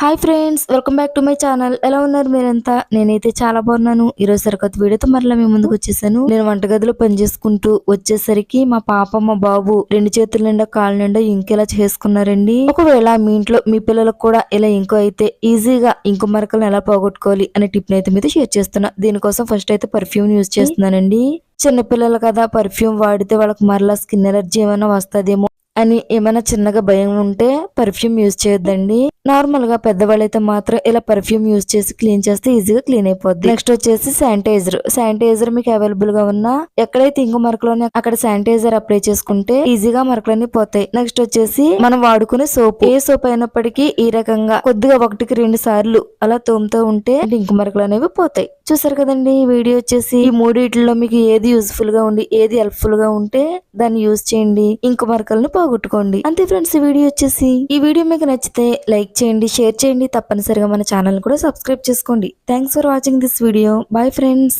Hi friends welcome back to my channel ఎలా ఉన్నారు మీరంతా? నేనైతే చాలా బాగున్నాను. ఈరోజు సరికొత్త వీడియోతో మరలా మీ ముందుకు వచ్చేసాను. నేను వంటగదిలో పని చేసుకుంటూ వచ్చేసరికి మా పాప మా బాబు రెండు చేతుల నిండా కాళ్ళ నిండా ఇంకెలా చేసుకున్నారండి? ఒకవేళ మీ ఇంట్లో మీ పిల్లలకు కూడా ఇలా ఇంకో అయితే ఈజీగా ఇంకో మరకలను ఎలా పోగొట్టుకోవాలి అనే టిప్ అయితే మీద షేర్ చేస్తున్నా. దీనికోసం ఫస్ట్ అయితే పర్ఫ్యూమ్ యూజ్ చేస్తున్నానండి. చిన్నపిల్లలు కదా పర్ఫ్యూమ్ వాడితే వాళ్ళకి మరలా స్కిన్ ఎలర్జీ ఏమైనా వస్తుందేమో అని ఏమైనా చిన్నగా భయం ఉంటే పర్ఫ్యూమ్ యూజ్ చేయొద్దండి. నార్మల్గా పెద్దవాళ్ళైతే మాత్రం ఇలా పర్ఫ్యూమ్ యూజ్ చేసి క్లీన్ చేస్తే ఈజీగా క్లీన్ అయిపోద్ది. నెక్స్ట్ వచ్చేసి శానిటైజర్ శానిటైజర్ మీకు అవైలబుల్గా ఉన్నా ఎక్కడైతే ఇంకో మరకలోనే అక్కడ శానిటైజర్ అప్లై చేసుకుంటే ఈజీగా మరకలన్నీ పోతాయి. నెక్స్ట్ వచ్చేసి మనం వాడుకునే సోప్ ఏ సోప్ అయినప్పటికీ ఈ రకంగా కొద్దిగా ఒకటికి రెండు సార్లు అలా తోముతూ ఉంటే ఇంక మరకలు అనేవి పోతాయి. చూసారు కదండి ఈ వీడియో వచ్చేసి ఈ మూడిట్లో మీకు ఏది యూస్ఫుల్గా ఉండి ఏది హెల్ప్ఫుల్గా ఉంటే దాన్ని యూజ్ చేయండి. ఇంక మరకలను పోగొట్టుకోండి అంతే ఫ్రెండ్స్ ఈ వీడియో వచ్చేసి. ఈ వీడియో మీకు నచ్చితే లైక్ చేయండి షేర్ చేయండి. తప్పనిసరిగా మన ఛానల్ కూడా సబ్స్క్రైబ్ చేసుకోండి. Thanks for watching this video. Bye friends.